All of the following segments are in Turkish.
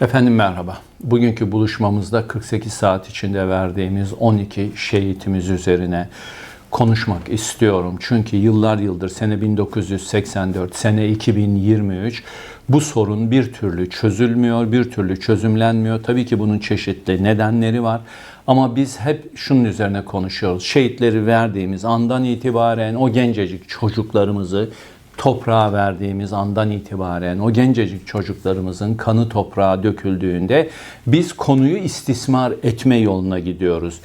Efendim merhaba. Bugünkü buluşmamızda 48 saat içinde verdiğimiz 12 şehitimiz üzerine konuşmak istiyorum. Çünkü yıllar yıldır sene 1984, sene 2023 bu sorun bir türlü çözülmüyor, bir türlü çözümlenmiyor. Tabii ki bunun çeşitli nedenleri var. Ama biz hep şunun üzerine konuşuyoruz. Şehitleri verdiğimiz andan itibaren o gencecik çocuklarımızı toprağa verdiğimiz andan itibaren o gencecik çocuklarımızın kanı toprağa döküldüğünde biz konuyu istismar etme yoluna gidiyoruz.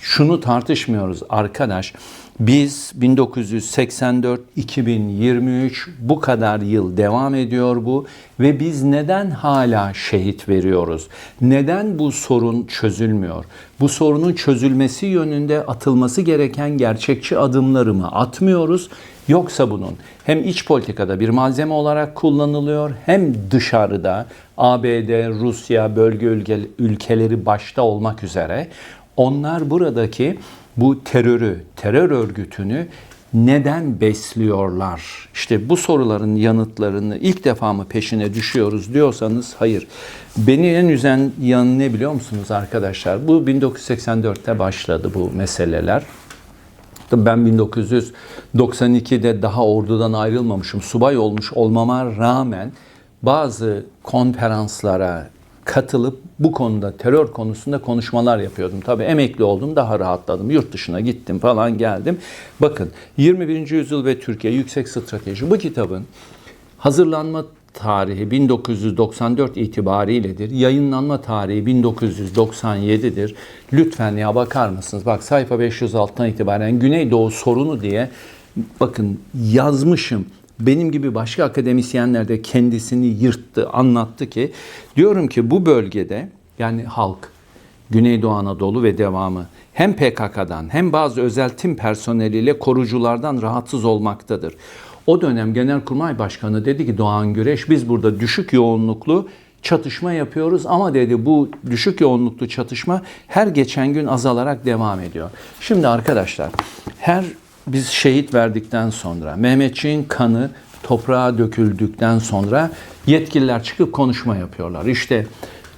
Şunu tartışmıyoruz arkadaş. Biz 1984-2023 bu kadar yıl devam ediyor bu ve biz neden hala şehit veriyoruz? Neden bu sorun çözülmüyor? Bu sorunun çözülmesi yönünde atılması gereken gerçekçi adımları mı atmıyoruz? Yoksa bunun hem iç politikada bir malzeme olarak kullanılıyor hem dışarıda ABD, Rusya, bölge ülke, ülkeleri başta olmak üzere onlar buradaki bu terörü, terör örgütünü neden besliyorlar? İşte bu soruların yanıtlarını ilk defa mı peşine düşüyoruz diyorsanız hayır. Beni en üzen yanı ne biliyor musunuz arkadaşlar? Bu 1984'te başladı bu meseleler. Ben 1992'de daha ordudan ayrılmamışım. Subay olmuş olmama rağmen bazı konferanslara katılıp bu konuda terör konusunda konuşmalar yapıyordum. Tabii emekli oldum daha rahatladım. Yurt dışına gittim falan geldim. Bakın 21. yüzyıl ve Türkiye yüksek strateji bu kitabın hazırlanma tarihi 1994 itibariyledir. Yayınlanma tarihi 1997'dir. Lütfen ya bakar mısınız? Bak sayfa 506'dan itibaren Güneydoğu sorunu diye bakın yazmışım. Benim gibi başka akademisyenler de kendisini yırttı, anlattı ki diyorum ki bu bölgede yani halk Güneydoğu Anadolu ve devamı hem PKK'dan hem bazı özel tim personeliyle koruculardan rahatsız olmaktadır. O dönem Genelkurmay Başkanı dedi ki Doğan Güreş biz burada düşük yoğunluklu çatışma yapıyoruz ama dedi bu düşük yoğunluklu çatışma her geçen gün azalarak devam ediyor. Şimdi arkadaşlar her biz şehit verdikten sonra Mehmetçiğin kanı toprağa döküldükten sonra yetkililer çıkıp konuşma yapıyorlar. İşte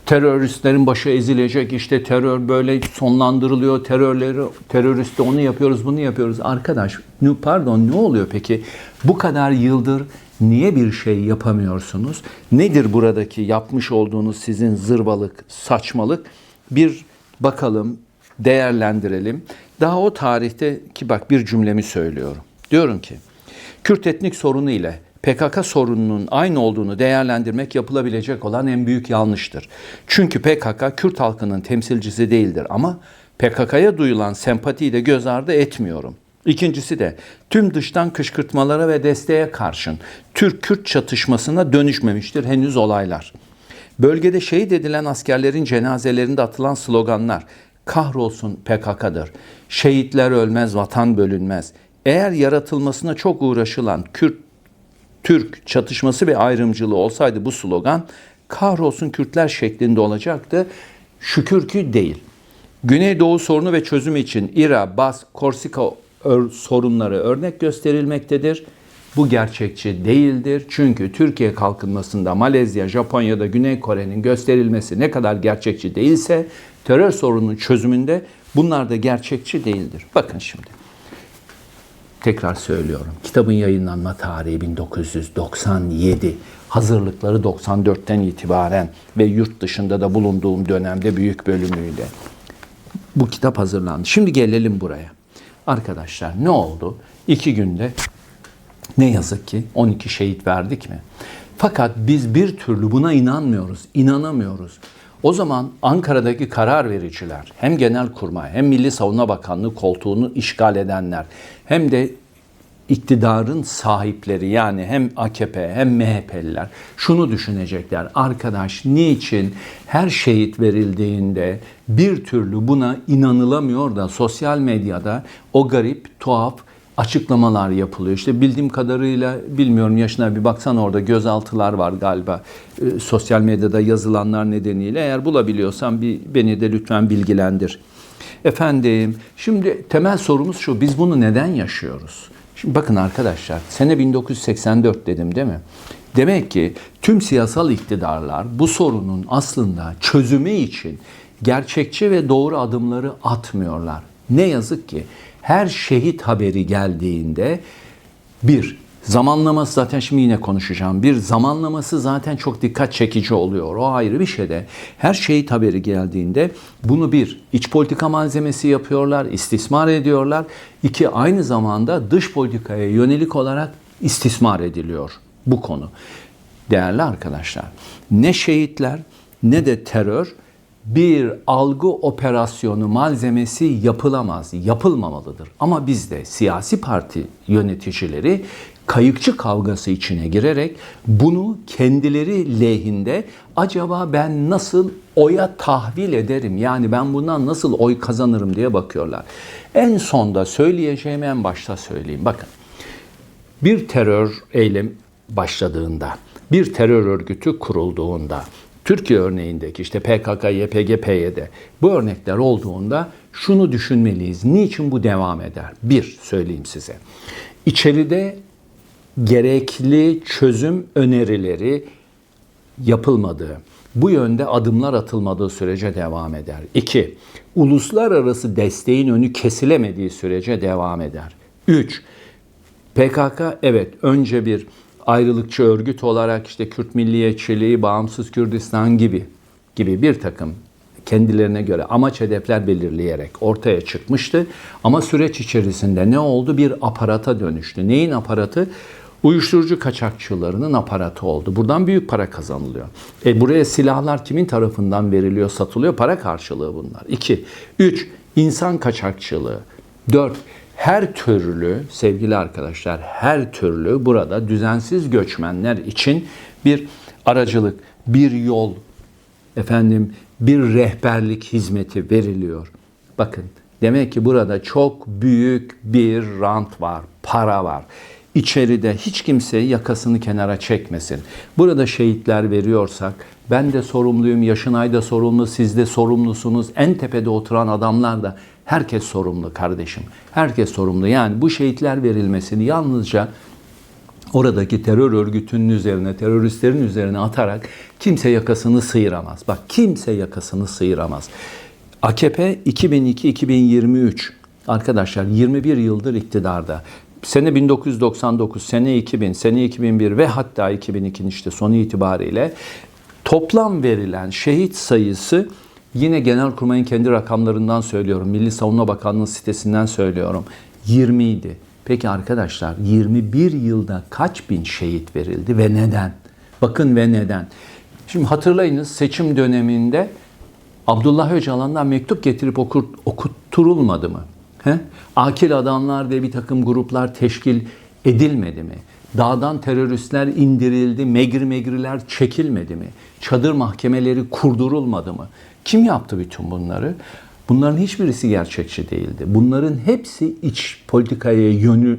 teröristlerin başı ezilecek işte terör böyle sonlandırılıyor terörleri teröristi onu yapıyoruz bunu yapıyoruz. Arkadaş pardon ne oluyor peki? Bu kadar yıldır niye bir şey yapamıyorsunuz? Nedir buradaki yapmış olduğunuz sizin zırvalık saçmalık? Bir bakalım değerlendirelim daha o tarihte ki bak bir cümlemi söylüyorum diyorum ki Kürt etnik sorunu ile PKK sorununun aynı olduğunu değerlendirmek yapılabilecek olan en büyük yanlıştır. Çünkü PKK Kürt halkının temsilcisi değildir ama PKK'ya duyulan sempatiyi de göz ardı etmiyorum. İkincisi de tüm dıştan kışkırtmalara ve desteğe karşın Türk-Kürt çatışmasına dönüşmemiştir henüz olaylar. Bölgede şehit edilen askerlerin cenazelerinde atılan sloganlar kahrolsun PKK'dır. Şehitler ölmez, vatan bölünmez. Eğer yaratılmasına çok uğraşılan Kürt Türk çatışması ve ayrımcılığı olsaydı bu slogan kahrolsun Kürtler şeklinde olacaktı. Şükür ki değil. Güneydoğu sorunu ve çözümü için İRA, Bas, Korsika sorunları örnek gösterilmektedir. Bu gerçekçi değildir. Çünkü Türkiye kalkınmasında Malezya, Japonya'da Güney Kore'nin gösterilmesi ne kadar gerçekçi değilse terör sorununun çözümünde bunlar da gerçekçi değildir. Bakın şimdi. Tekrar söylüyorum. Kitabın yayınlanma tarihi 1997. Hazırlıkları 94'ten itibaren ve yurt dışında da bulunduğum dönemde büyük bölümüyle. Bu kitap hazırlandı. Şimdi gelelim buraya. Arkadaşlar ne oldu? İki günde ne yazık ki 12 şehit verdik mi? Fakat biz bir türlü buna inanmıyoruz, inanamıyoruz. O zaman Ankara'daki karar vericiler, hem Genelkurmay hem Milli Savunma Bakanlığı koltuğunu işgal edenler, hem de iktidarın sahipleri yani hem AKP hem MHP'liler şunu düşünecekler. Arkadaş niçin her şehit verildiğinde bir türlü buna inanılamıyor da sosyal medyada o garip, tuhaf açıklamalar yapılıyor. İşte bildiğim kadarıyla bilmiyorum yaşına bir baksan orada gözaltılar var galiba. E, sosyal medyada yazılanlar nedeniyle eğer bulabiliyorsan bir beni de lütfen bilgilendir. Efendim şimdi temel sorumuz şu biz bunu neden yaşıyoruz? Şimdi bakın arkadaşlar sene 1984 dedim değil mi? Demek ki tüm siyasal iktidarlar bu sorunun aslında çözümü için gerçekçi ve doğru adımları atmıyorlar. Ne yazık ki her şehit haberi geldiğinde bir, zamanlaması zaten şimdi yine konuşacağım. Bir, zamanlaması zaten çok dikkat çekici oluyor. O ayrı bir şey de. Her şehit haberi geldiğinde bunu bir, iç politika malzemesi yapıyorlar, istismar ediyorlar. İki, aynı zamanda dış politikaya yönelik olarak istismar ediliyor bu konu. Değerli arkadaşlar, ne şehitler ne de terör bir algı operasyonu malzemesi yapılamaz, yapılmamalıdır. Ama bizde siyasi parti yöneticileri kayıkçı kavgası içine girerek bunu kendileri lehinde acaba ben nasıl oya tahvil ederim yani ben bundan nasıl oy kazanırım diye bakıyorlar. En sonda söyleyeceğimi en başta söyleyeyim. Bakın bir terör eylem başladığında, bir terör örgütü kurulduğunda, Türkiye örneğindeki işte PKK, YPG, PYD bu örnekler olduğunda şunu düşünmeliyiz. Niçin bu devam eder? Bir söyleyeyim size. İçeride gerekli çözüm önerileri yapılmadığı, bu yönde adımlar atılmadığı sürece devam eder. İki, uluslararası desteğin önü kesilemediği sürece devam eder. Üç, PKK evet önce bir ayrılıkçı örgüt olarak işte Kürt milliyetçiliği, bağımsız Kürdistan gibi gibi bir takım kendilerine göre amaç hedefler belirleyerek ortaya çıkmıştı. Ama süreç içerisinde ne oldu? Bir aparata dönüştü. Neyin aparatı? Uyuşturucu kaçakçılarının aparatı oldu. Buradan büyük para kazanılıyor. E buraya silahlar kimin tarafından veriliyor, satılıyor? Para karşılığı bunlar. 2. 3. İnsan kaçakçılığı. 4 her türlü sevgili arkadaşlar her türlü burada düzensiz göçmenler için bir aracılık, bir yol, efendim bir rehberlik hizmeti veriliyor. Bakın demek ki burada çok büyük bir rant var, para var. İçeride hiç kimse yakasını kenara çekmesin. Burada şehitler veriyorsak ben de sorumluyum, Yaşınay da sorumlu, siz de sorumlusunuz. En tepede oturan adamlar da herkes sorumlu kardeşim. Herkes sorumlu. Yani bu şehitler verilmesini yalnızca oradaki terör örgütünün üzerine, teröristlerin üzerine atarak kimse yakasını sıyıramaz. Bak kimse yakasını sıyıramaz. AKP 2002-2023 arkadaşlar 21 yıldır iktidarda. Sene 1999, sene 2000, sene 2001 ve hatta 2002'nin işte sonu itibariyle toplam verilen şehit sayısı yine Genelkurmay'ın kendi rakamlarından söylüyorum. Milli Savunma Bakanlığı sitesinden söylüyorum. 20 idi. Peki arkadaşlar 21 yılda kaç bin şehit verildi ve neden? Bakın ve neden? Şimdi hatırlayınız seçim döneminde Abdullah Öcalan'dan mektup getirip okur, okutturulmadı mı? He? Akil adamlar ve bir takım gruplar teşkil edilmedi mi? Dağdan teröristler indirildi, megri megriler çekilmedi mi? Çadır mahkemeleri kurdurulmadı mı? Kim yaptı bütün bunları? Bunların hiçbirisi gerçekçi değildi. Bunların hepsi iç politikaya yönü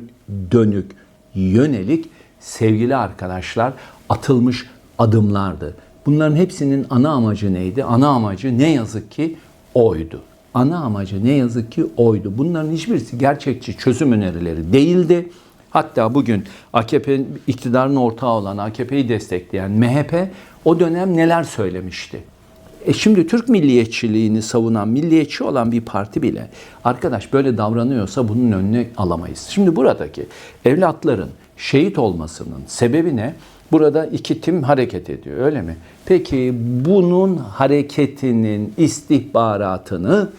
dönük, yönelik sevgili arkadaşlar atılmış adımlardı. Bunların hepsinin ana amacı neydi? Ana amacı ne yazık ki oydu. Ana amacı ne yazık ki oydu. Bunların hiçbirisi gerçekçi çözüm önerileri değildi. Hatta bugün AKP'nin iktidarın ortağı olan AKP'yi destekleyen MHP o dönem neler söylemişti? E şimdi Türk milliyetçiliğini savunan, milliyetçi olan bir parti bile arkadaş böyle davranıyorsa bunun önüne alamayız. Şimdi buradaki evlatların şehit olmasının sebebi ne? Burada iki tim hareket ediyor öyle mi? Peki bunun hareketinin istihbaratını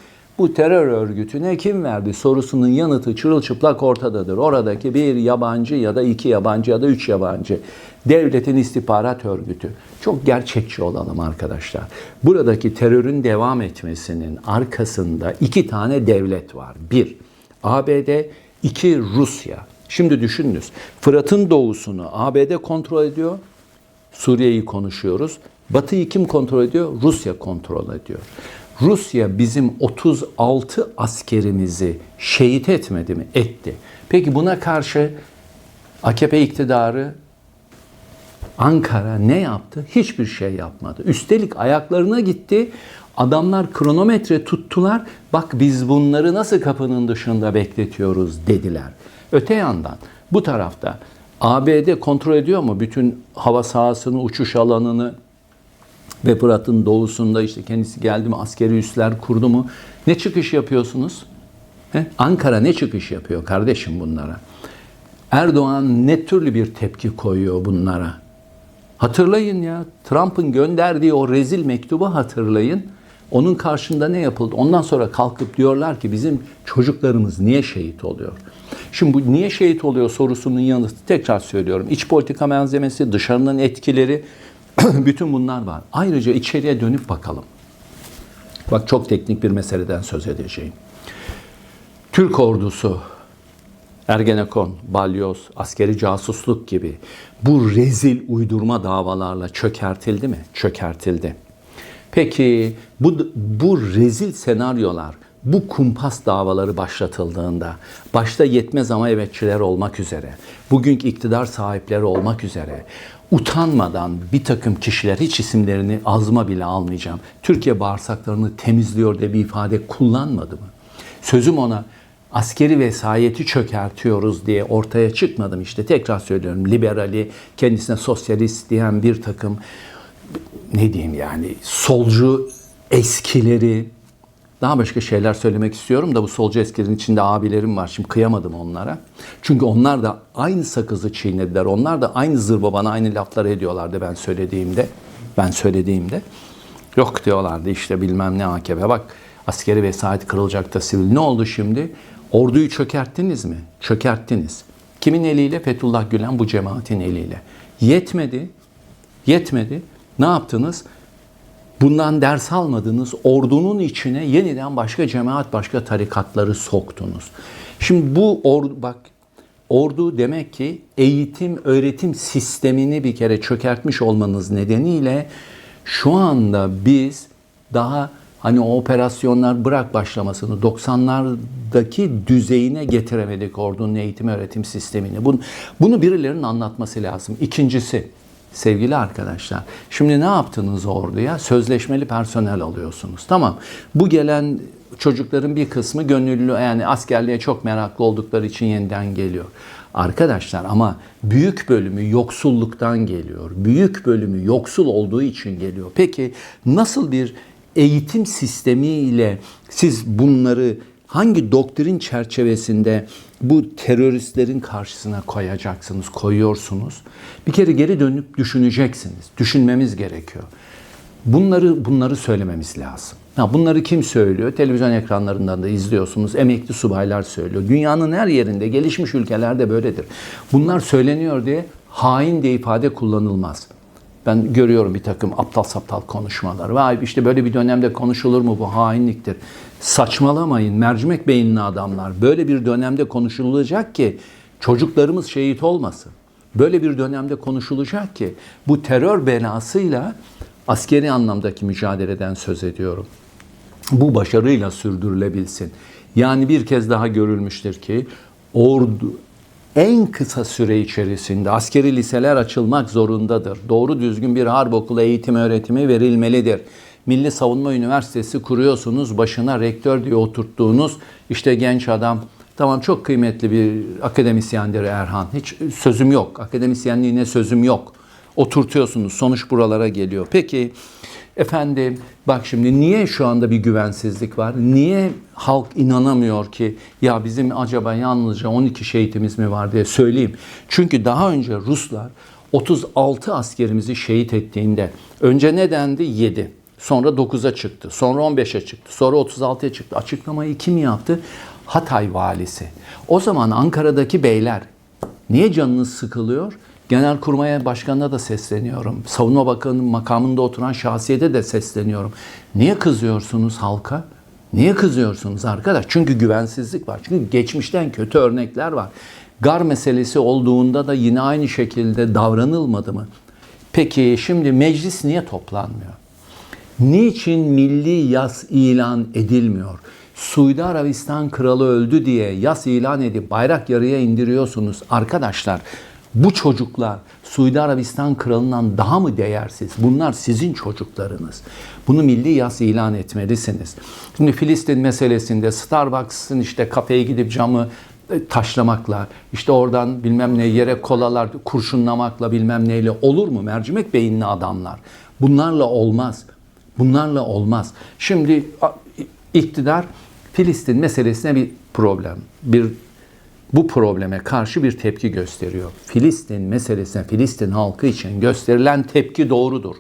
bu terör örgütüne kim verdi sorusunun yanıtı çırılçıplak ortadadır. Oradaki bir yabancı ya da iki yabancı ya da üç yabancı devletin istihbarat örgütü. Çok gerçekçi olalım arkadaşlar. Buradaki terörün devam etmesinin arkasında iki tane devlet var. Bir, ABD, iki Rusya. Şimdi düşününüz. Fırat'ın doğusunu ABD kontrol ediyor. Suriye'yi konuşuyoruz. Batı'yı kim kontrol ediyor? Rusya kontrol ediyor. Rusya bizim 36 askerimizi şehit etmedi mi? Etti. Peki buna karşı AKP iktidarı Ankara ne yaptı? Hiçbir şey yapmadı. Üstelik ayaklarına gitti. Adamlar kronometre tuttular. Bak biz bunları nasıl kapının dışında bekletiyoruz dediler. Öte yandan bu tarafta ABD kontrol ediyor mu bütün hava sahasını, uçuş alanını ve Fırat'ın doğusunda işte kendisi geldi mi askeri üsler kurdu mu? Ne çıkış yapıyorsunuz? He? Ankara ne çıkış yapıyor kardeşim bunlara? Erdoğan ne türlü bir tepki koyuyor bunlara? Hatırlayın ya Trump'ın gönderdiği o rezil mektubu hatırlayın. Onun karşında ne yapıldı? Ondan sonra kalkıp diyorlar ki bizim çocuklarımız niye şehit oluyor? Şimdi bu niye şehit oluyor sorusunun yanıtı tekrar söylüyorum. İç politika malzemesi, dışarının etkileri, bütün bunlar var. Ayrıca içeriye dönüp bakalım. Bak çok teknik bir meseleden söz edeceğim. Türk ordusu Ergenekon, balyoz, askeri casusluk gibi bu rezil uydurma davalarla çökertildi mi? Çökertildi. Peki bu, bu rezil senaryolar, bu kumpas davaları başlatıldığında, başta yetmez ama evetçiler olmak üzere, bugünkü iktidar sahipleri olmak üzere, utanmadan bir takım kişiler, hiç isimlerini azma bile almayacağım, Türkiye bağırsaklarını temizliyor diye bir ifade kullanmadı mı? Sözüm ona askeri vesayeti çökertiyoruz diye ortaya çıkmadım işte tekrar söylüyorum liberali kendisine sosyalist diyen bir takım ne diyeyim yani solcu eskileri daha başka şeyler söylemek istiyorum da bu solcu eskilerin içinde abilerim var. Şimdi kıyamadım onlara. Çünkü onlar da aynı sakızı çiğnediler. Onlar da aynı zırba bana aynı lafları ediyorlardı ben söylediğimde. Ben söylediğimde. Yok diyorlardı işte bilmem ne AKP. Bak askeri vesayet kırılacak da sivil. Ne oldu şimdi? Orduyu çökerttiniz mi? Çökerttiniz. Kimin eliyle? Fethullah Gülen bu cemaatin eliyle. Yetmedi. Yetmedi. Ne yaptınız? Bundan ders almadınız. Ordunun içine yeniden başka cemaat, başka tarikatları soktunuz. Şimdi bu ordu bak ordu demek ki eğitim öğretim sistemini bir kere çökertmiş olmanız nedeniyle şu anda biz daha hani o operasyonlar bırak başlamasını 90'lardaki düzeyine getiremedik ordunun eğitim öğretim sistemini. Bunu, bunu birilerinin anlatması lazım. İkincisi sevgili arkadaşlar şimdi ne yaptınız orduya? Sözleşmeli personel alıyorsunuz. Tamam bu gelen çocukların bir kısmı gönüllü yani askerliğe çok meraklı oldukları için yeniden geliyor. Arkadaşlar ama büyük bölümü yoksulluktan geliyor. Büyük bölümü yoksul olduğu için geliyor. Peki nasıl bir eğitim sistemiyle siz bunları hangi doktrin çerçevesinde bu teröristlerin karşısına koyacaksınız, koyuyorsunuz? Bir kere geri dönüp düşüneceksiniz. Düşünmemiz gerekiyor. Bunları bunları söylememiz lazım. Ha, bunları kim söylüyor? Televizyon ekranlarından da izliyorsunuz. Emekli subaylar söylüyor. Dünyanın her yerinde, gelişmiş ülkelerde böyledir. Bunlar söyleniyor diye hain diye ifade kullanılmaz. Ben görüyorum bir takım aptal saptal konuşmalar. Vay işte böyle bir dönemde konuşulur mu bu hainliktir. Saçmalamayın mercimek beyinli adamlar. Böyle bir dönemde konuşulacak ki çocuklarımız şehit olmasın. Böyle bir dönemde konuşulacak ki bu terör belasıyla askeri anlamdaki mücadeleden söz ediyorum. Bu başarıyla sürdürülebilsin. Yani bir kez daha görülmüştür ki ordu en kısa süre içerisinde askeri liseler açılmak zorundadır. Doğru düzgün bir harp okulu eğitim öğretimi verilmelidir. Milli Savunma Üniversitesi kuruyorsunuz, başına rektör diye oturttuğunuz işte genç adam. Tamam çok kıymetli bir akademisyendir Erhan. Hiç sözüm yok. Akademisyenliğine sözüm yok. Oturtuyorsunuz. Sonuç buralara geliyor. Peki efendim bak şimdi niye şu anda bir güvensizlik var? Niye halk inanamıyor ki ya bizim acaba yalnızca 12 şehitimiz mi var diye söyleyeyim. Çünkü daha önce Ruslar 36 askerimizi şehit ettiğinde önce ne dendi? 7. Sonra 9'a çıktı. Sonra 15'e çıktı. Sonra 36'ya çıktı. Açıklamayı kim yaptı? Hatay valisi. O zaman Ankara'daki beyler niye canınız sıkılıyor? Genelkurmay Başkanı'na da sesleniyorum. Savunma Bakanı'nın makamında oturan şahsiyete de sesleniyorum. Niye kızıyorsunuz halka? Niye kızıyorsunuz arkadaş? Çünkü güvensizlik var. Çünkü geçmişten kötü örnekler var. Gar meselesi olduğunda da yine aynı şekilde davranılmadı mı? Peki şimdi meclis niye toplanmıyor? Niçin milli yas ilan edilmiyor? Suudi Arabistan kralı öldü diye yas ilan edip bayrak yarıya indiriyorsunuz. Arkadaşlar bu çocuklar Suudi Arabistan kralından daha mı değersiz? Bunlar sizin çocuklarınız. Bunu milli yas ilan etmelisiniz. Şimdi Filistin meselesinde Starbucks'ın işte kafeye gidip camı e, taşlamakla, işte oradan bilmem ne yere kolalar kurşunlamakla bilmem neyle olur mu? Mercimek beyinli adamlar. Bunlarla olmaz. Bunlarla olmaz. Şimdi iktidar Filistin meselesine bir problem, bir bu probleme karşı bir tepki gösteriyor. Filistin meselesine, Filistin halkı için gösterilen tepki doğrudur.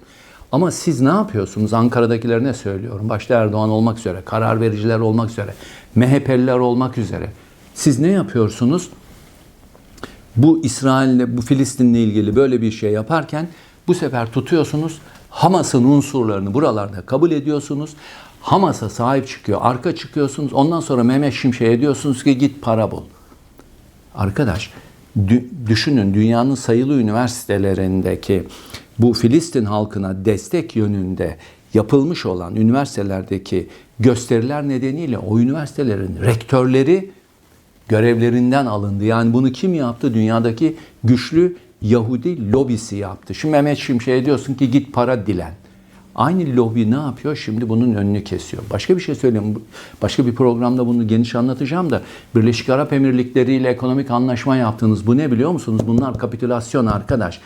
Ama siz ne yapıyorsunuz? Ankara'dakilerine söylüyorum. Başta Erdoğan olmak üzere, karar vericiler olmak üzere, MHP'liler olmak üzere. Siz ne yapıyorsunuz? Bu İsrail'le, bu Filistin'le ilgili böyle bir şey yaparken bu sefer tutuyorsunuz Hamas'ın unsurlarını buralarda kabul ediyorsunuz. Hamas'a sahip çıkıyor, arka çıkıyorsunuz. Ondan sonra Mehmet Şimşek'e diyorsunuz ki git para bul. Arkadaş dü- düşünün dünyanın sayılı üniversitelerindeki bu Filistin halkına destek yönünde yapılmış olan üniversitelerdeki gösteriler nedeniyle o üniversitelerin rektörleri görevlerinden alındı. Yani bunu kim yaptı? Dünyadaki güçlü Yahudi lobisi yaptı. Şimdi Mehmet Şimşek'e diyorsun ki git para dilen. Aynı lobi ne yapıyor? Şimdi bunun önünü kesiyor. Başka bir şey söyleyeyim. Başka bir programda bunu geniş anlatacağım da Birleşik Arap Emirlikleri ile ekonomik anlaşma yaptınız. Bu ne biliyor musunuz? Bunlar kapitülasyon arkadaş.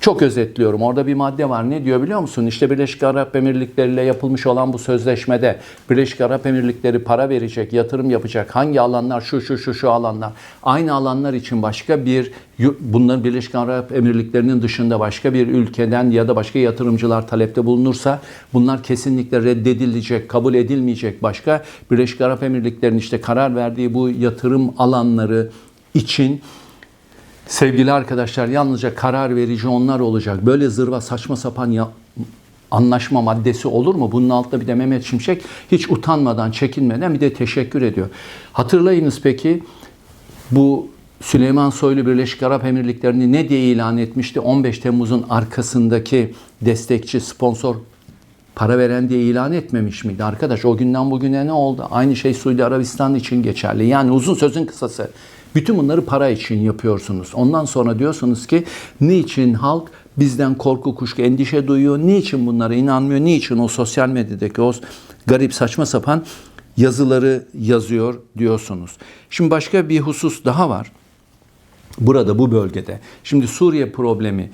Çok özetliyorum. Orada bir madde var. Ne diyor biliyor musun? İşte Birleşik Arap Emirlikleri ile yapılmış olan bu sözleşmede Birleşik Arap Emirlikleri para verecek, yatırım yapacak. Hangi alanlar? Şu şu şu şu alanlar. Aynı alanlar için başka bir bunların Birleşik Arap Emirlikleri'nin dışında başka bir ülkeden ya da başka yatırımcılar talepte bulunursa bunlar kesinlikle reddedilecek, kabul edilmeyecek. Başka Birleşik Arap Emirlikleri'nin işte karar verdiği bu yatırım alanları için Sevgili arkadaşlar yalnızca karar verici onlar olacak. Böyle zırva saçma sapan ya, anlaşma maddesi olur mu? Bunun altında bir de Mehmet Şimşek hiç utanmadan, çekinmeden bir de teşekkür ediyor. Hatırlayınız peki bu Süleyman Soylu Birleşik Arap Emirlikleri'ni ne diye ilan etmişti? 15 Temmuz'un arkasındaki destekçi, sponsor para veren diye ilan etmemiş miydi? Arkadaş o günden bugüne ne oldu? Aynı şey Suudi Arabistan için geçerli. Yani uzun sözün kısası. Bütün bunları para için yapıyorsunuz. Ondan sonra diyorsunuz ki niçin halk bizden korku, kuşku, endişe duyuyor? Niçin bunlara inanmıyor? Niçin o sosyal medyadaki o garip saçma sapan yazıları yazıyor diyorsunuz. Şimdi başka bir husus daha var. Burada bu bölgede. Şimdi Suriye problemi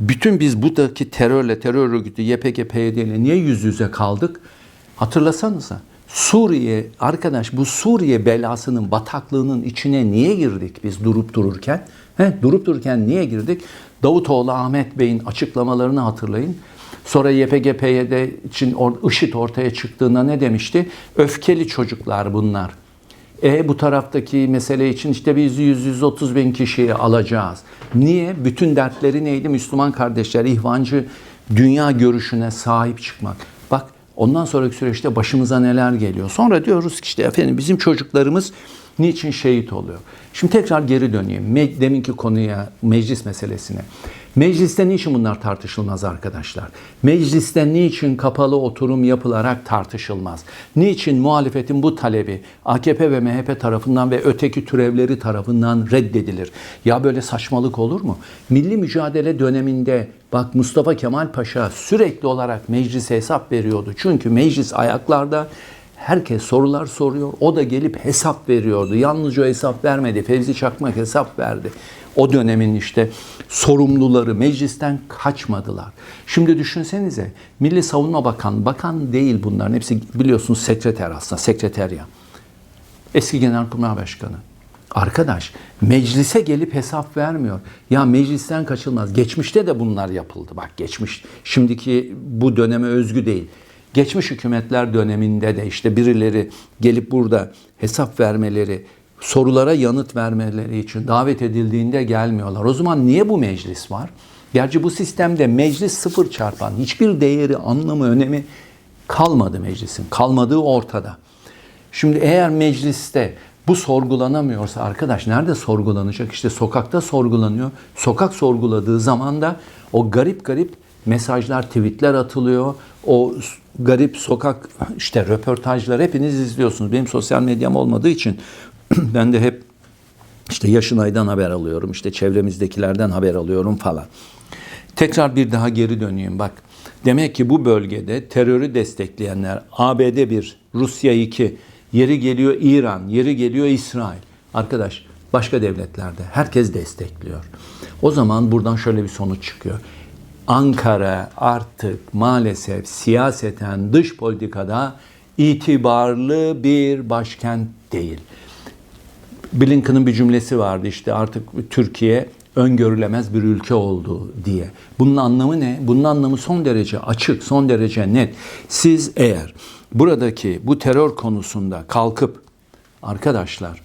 bütün biz buradaki terörle, terör örgütü YPG, PYD ile niye yüz yüze kaldık? Hatırlasanıza. Suriye, arkadaş bu Suriye belasının, bataklığının içine niye girdik biz durup dururken? He, durup dururken niye girdik? Davutoğlu Ahmet Bey'in açıklamalarını hatırlayın. Sonra YPG, PYD için or, IŞİD ortaya çıktığında ne demişti? Öfkeli çocuklar bunlar. E bu taraftaki mesele için işte biz 100-130 bin kişiyi alacağız. Niye? Bütün dertleri neydi? Müslüman kardeşler, ihvancı dünya görüşüne sahip çıkmak. Ondan sonraki süreçte başımıza neler geliyor. Sonra diyoruz ki işte efendim bizim çocuklarımız niçin şehit oluyor? Şimdi tekrar geri döneyim. Deminki konuya, meclis meselesine. Mecliste niçin bunlar tartışılmaz arkadaşlar? Mecliste niçin kapalı oturum yapılarak tartışılmaz? Niçin muhalefetin bu talebi AKP ve MHP tarafından ve öteki türevleri tarafından reddedilir? Ya böyle saçmalık olur mu? Milli mücadele döneminde bak Mustafa Kemal Paşa sürekli olarak meclise hesap veriyordu. Çünkü meclis ayaklarda Herkes sorular soruyor. O da gelip hesap veriyordu. Yalnızca hesap vermedi. Fevzi Çakmak hesap verdi. O dönemin işte sorumluları meclisten kaçmadılar. Şimdi düşünsenize Milli Savunma Bakanı, bakan değil bunların hepsi biliyorsunuz sekreter aslında, sekreterya. Eski Genelkurmay Başkanı. Arkadaş meclise gelip hesap vermiyor. Ya meclisten kaçılmaz. Geçmişte de bunlar yapıldı. Bak geçmiş. Şimdiki bu döneme özgü değil. Geçmiş hükümetler döneminde de işte birileri gelip burada hesap vermeleri, sorulara yanıt vermeleri için davet edildiğinde gelmiyorlar. O zaman niye bu meclis var? Gerçi bu sistemde meclis sıfır çarpan hiçbir değeri, anlamı, önemi kalmadı meclisin. Kalmadığı ortada. Şimdi eğer mecliste bu sorgulanamıyorsa arkadaş nerede sorgulanacak? İşte sokakta sorgulanıyor. Sokak sorguladığı zaman da o garip garip mesajlar, tweetler atılıyor. O garip sokak işte röportajlar hepiniz izliyorsunuz. Benim sosyal medyam olmadığı için ben de hep işte Yaşınay'dan haber alıyorum. işte çevremizdekilerden haber alıyorum falan. Tekrar bir daha geri döneyim bak. Demek ki bu bölgede terörü destekleyenler ABD bir, Rusya iki, yeri geliyor İran, yeri geliyor İsrail. Arkadaş Başka devletlerde herkes destekliyor. O zaman buradan şöyle bir sonuç çıkıyor. Ankara artık maalesef siyaseten dış politikada itibarlı bir başkent değil. Blinken'ın bir cümlesi vardı işte artık Türkiye öngörülemez bir ülke oldu diye. Bunun anlamı ne? Bunun anlamı son derece açık, son derece net. Siz eğer buradaki bu terör konusunda kalkıp arkadaşlar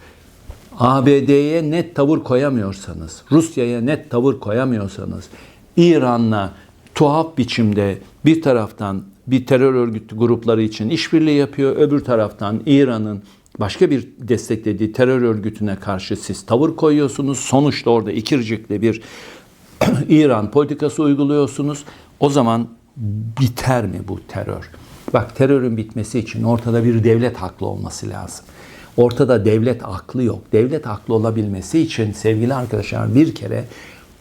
ABD'ye net tavır koyamıyorsanız, Rusya'ya net tavır koyamıyorsanız, İran'la tuhaf biçimde bir taraftan bir terör örgütü grupları için işbirliği yapıyor, öbür taraftan İran'ın başka bir desteklediği terör örgütüne karşı siz tavır koyuyorsunuz. Sonuçta orada ikircikli bir İran politikası uyguluyorsunuz. O zaman biter mi bu terör? Bak terörün bitmesi için ortada bir devlet haklı olması lazım. Ortada devlet aklı yok. Devlet aklı olabilmesi için sevgili arkadaşlar bir kere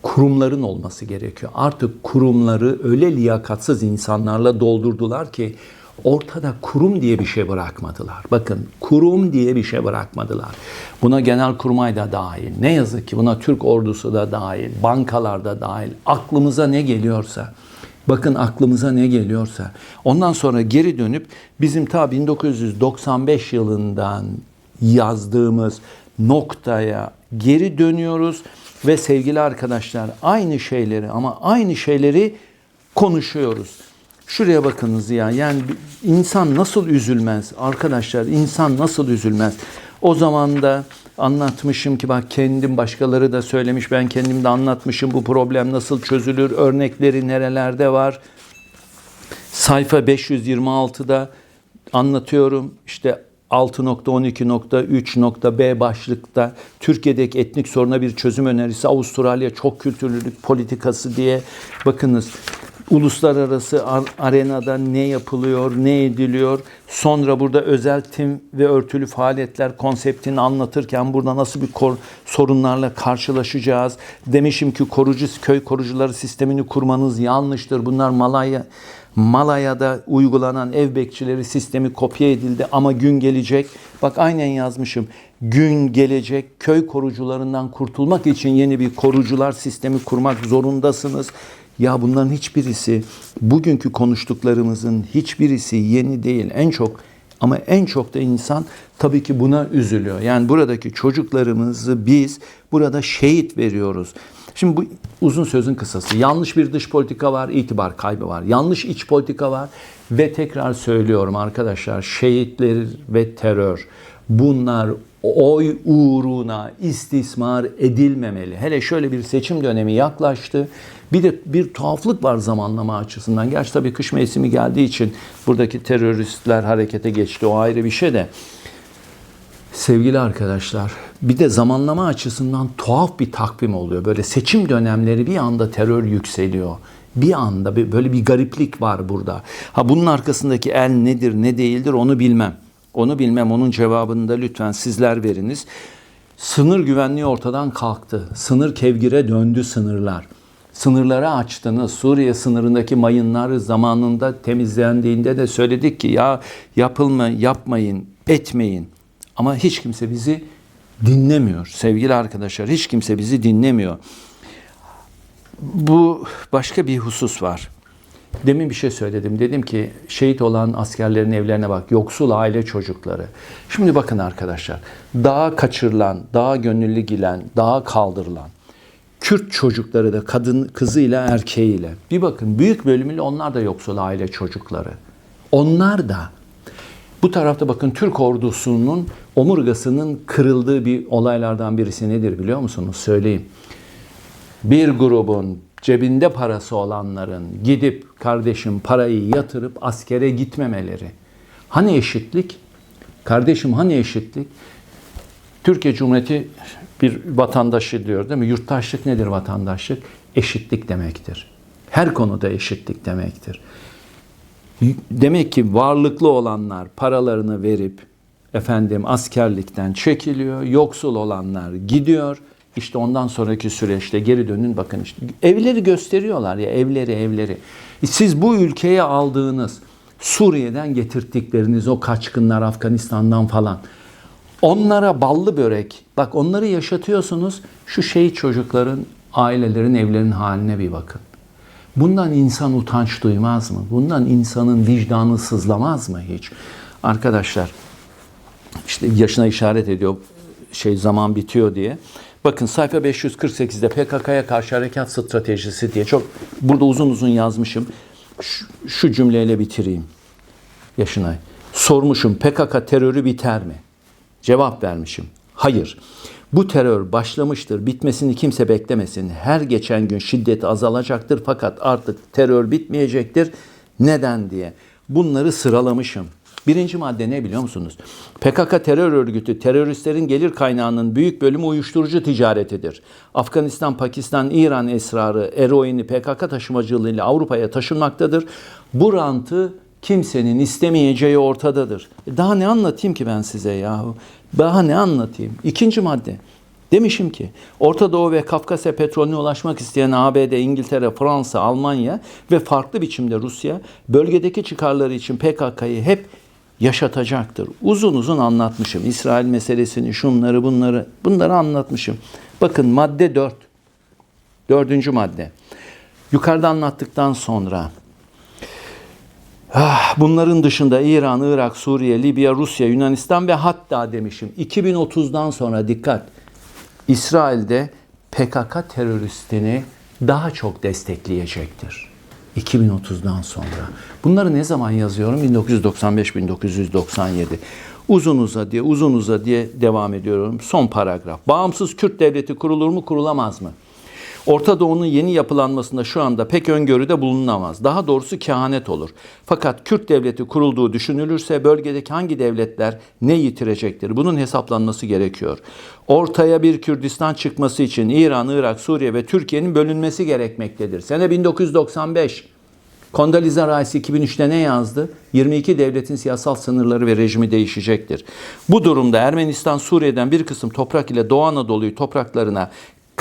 kurumların olması gerekiyor. Artık kurumları öyle liyakatsız insanlarla doldurdular ki ortada kurum diye bir şey bırakmadılar. Bakın kurum diye bir şey bırakmadılar. Buna genel kurmay da dahil. Ne yazık ki buna Türk ordusu da dahil, bankalar da dahil. Aklımıza ne geliyorsa. Bakın aklımıza ne geliyorsa. Ondan sonra geri dönüp bizim ta 1995 yılından yazdığımız noktaya geri dönüyoruz ve sevgili arkadaşlar aynı şeyleri ama aynı şeyleri konuşuyoruz. Şuraya bakınız ya. Yani insan nasıl üzülmez arkadaşlar? insan nasıl üzülmez? O zaman da anlatmışım ki bak kendim başkaları da söylemiş. Ben kendim de anlatmışım bu problem nasıl çözülür? Örnekleri nerelerde var? Sayfa 526'da anlatıyorum. İşte 6.12.3.b başlıkta Türkiye'deki etnik soruna bir çözüm önerisi Avustralya çok kültürlülük politikası diye bakınız uluslararası arenada ne yapılıyor, ne ediliyor. Sonra burada özel tim ve örtülü faaliyetler konseptini anlatırken burada nasıl bir sorunlarla karşılaşacağız. Demişim ki korucu köy korucuları sistemini kurmanız yanlıştır. Bunlar Malaya Malaya'da uygulanan ev bekçileri sistemi kopya edildi ama gün gelecek. Bak aynen yazmışım. Gün gelecek köy korucularından kurtulmak için yeni bir korucular sistemi kurmak zorundasınız. Ya bunların hiçbirisi bugünkü konuştuklarımızın hiçbirisi yeni değil. En çok ama en çok da insan tabii ki buna üzülüyor. Yani buradaki çocuklarımızı biz burada şehit veriyoruz. Şimdi bu uzun sözün kısası. Yanlış bir dış politika var, itibar kaybı var. Yanlış iç politika var ve tekrar söylüyorum arkadaşlar şehitler ve terör bunlar oy uğruna istismar edilmemeli. Hele şöyle bir seçim dönemi yaklaştı. Bir de bir tuhaflık var zamanlama açısından. Gerçi tabii kış mevsimi geldiği için buradaki teröristler harekete geçti. O ayrı bir şey de. Sevgili arkadaşlar, bir de zamanlama açısından tuhaf bir takvim oluyor. Böyle seçim dönemleri bir anda terör yükseliyor. Bir anda bir, böyle bir gariplik var burada. Ha bunun arkasındaki el nedir, ne değildir onu bilmem. Onu bilmem. Onun cevabını da lütfen sizler veriniz. Sınır güvenliği ortadan kalktı. Sınır kevgire döndü sınırlar. Sınırları açtınız. Suriye sınırındaki mayınlar zamanında temizlendiğinde de söyledik ki ya yapılma, yapmayın, etmeyin. Ama hiç kimse bizi dinlemiyor sevgili arkadaşlar. Hiç kimse bizi dinlemiyor. Bu başka bir husus var. Demin bir şey söyledim. Dedim ki şehit olan askerlerin evlerine bak. Yoksul aile çocukları. Şimdi bakın arkadaşlar. Dağa kaçırılan, dağa gönüllü gilen, dağa kaldırılan Kürt çocukları da kadın kızıyla erkeğiyle. Bir bakın büyük bölümüyle onlar da yoksul aile çocukları. Onlar da bu tarafta bakın Türk ordusunun omurgasının kırıldığı bir olaylardan birisi nedir biliyor musunuz? Söyleyeyim. Bir grubun cebinde parası olanların gidip kardeşim parayı yatırıp askere gitmemeleri. Hani eşitlik? Kardeşim hani eşitlik? Türkiye Cumhuriyeti bir vatandaşı diyor değil mi? Yurttaşlık nedir vatandaşlık? Eşitlik demektir. Her konuda eşitlik demektir. Demek ki varlıklı olanlar paralarını verip efendim askerlikten çekiliyor, yoksul olanlar gidiyor. İşte ondan sonraki süreçte geri dönün bakın işte evleri gösteriyorlar ya evleri evleri. Siz bu ülkeye aldığınız Suriye'den getirttikleriniz o kaçkınlar Afganistan'dan falan Onlara ballı börek, bak onları yaşatıyorsunuz. Şu şehit çocukların, ailelerin, evlerin haline bir bakın. Bundan insan utanç duymaz mı? Bundan insanın vicdanı sızlamaz mı hiç? Arkadaşlar, işte yaşına işaret ediyor şey zaman bitiyor diye. Bakın sayfa 548'de PKK'ya karşı harekat stratejisi diye çok burada uzun uzun yazmışım. Şu, şu cümleyle bitireyim. Yaşınay. Sormuşum PKK terörü biter mi? Cevap vermişim. Hayır. Bu terör başlamıştır. Bitmesini kimse beklemesin. Her geçen gün şiddeti azalacaktır fakat artık terör bitmeyecektir. Neden diye. Bunları sıralamışım. Birinci madde ne biliyor musunuz? PKK terör örgütü teröristlerin gelir kaynağının büyük bölümü uyuşturucu ticaretidir. Afganistan, Pakistan, İran esrarı, eroini PKK taşımacılığıyla Avrupa'ya taşınmaktadır. Bu rantı kimsenin istemeyeceği ortadadır. E Daha ne anlatayım ki ben size yahu? Daha ne anlatayım? İkinci madde. Demişim ki Orta Doğu ve Kafkasya petrolüne ulaşmak isteyen ABD, İngiltere, Fransa, Almanya ve farklı biçimde Rusya bölgedeki çıkarları için PKK'yı hep yaşatacaktır. Uzun uzun anlatmışım. İsrail meselesini, şunları bunları bunları anlatmışım. Bakın madde 4. Dördüncü madde. Yukarıda anlattıktan sonra bunların dışında İran, Irak, Suriye, Libya, Rusya, Yunanistan ve hatta demişim 2030'dan sonra dikkat. İsrail'de PKK teröristini daha çok destekleyecektir. 2030'dan sonra. Bunları ne zaman yazıyorum? 1995-1997. Uzun uza diye, uzun uza diye devam ediyorum. Son paragraf. Bağımsız Kürt devleti kurulur mu, kurulamaz mı? Orta Doğu'nun yeni yapılanmasında şu anda pek öngörüde bulunamaz. Daha doğrusu kehanet olur. Fakat Kürt devleti kurulduğu düşünülürse bölgedeki hangi devletler ne yitirecektir? Bunun hesaplanması gerekiyor. Ortaya bir Kürdistan çıkması için İran, Irak, Suriye ve Türkiye'nin bölünmesi gerekmektedir. Sene 1995. Condoleezza Rice 2003'te ne yazdı? 22 devletin siyasal sınırları ve rejimi değişecektir. Bu durumda Ermenistan Suriye'den bir kısım toprak ile Doğu Anadolu'yu topraklarına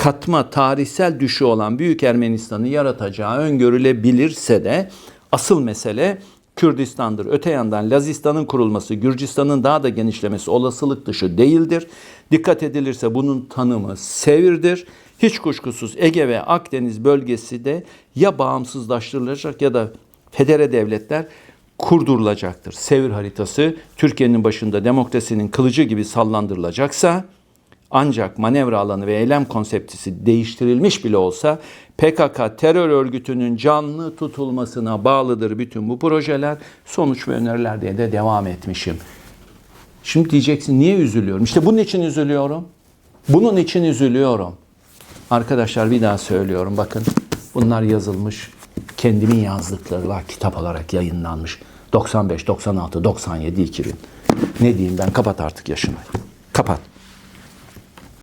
katma tarihsel düşü olan Büyük Ermenistan'ı yaratacağı öngörülebilirse de asıl mesele Kürdistan'dır. Öte yandan Lazistan'ın kurulması, Gürcistan'ın daha da genişlemesi olasılık dışı değildir. Dikkat edilirse bunun tanımı sevirdir. Hiç kuşkusuz Ege ve Akdeniz bölgesi de ya bağımsızlaştırılacak ya da federe devletler kurdurulacaktır. Sevir haritası Türkiye'nin başında demokrasinin kılıcı gibi sallandırılacaksa ancak manevra alanı ve eylem konseptisi değiştirilmiş bile olsa PKK terör örgütünün canlı tutulmasına bağlıdır bütün bu projeler. Sonuç ve öneriler diye de devam etmişim. Şimdi diyeceksin niye üzülüyorum? İşte bunun için üzülüyorum. Bunun için üzülüyorum. Arkadaşlar bir daha söylüyorum bakın. Bunlar yazılmış. Kendimin yazdıkları var kitap olarak yayınlanmış. 95, 96, 97, 2000. Ne diyeyim ben kapat artık yaşını. Kapat.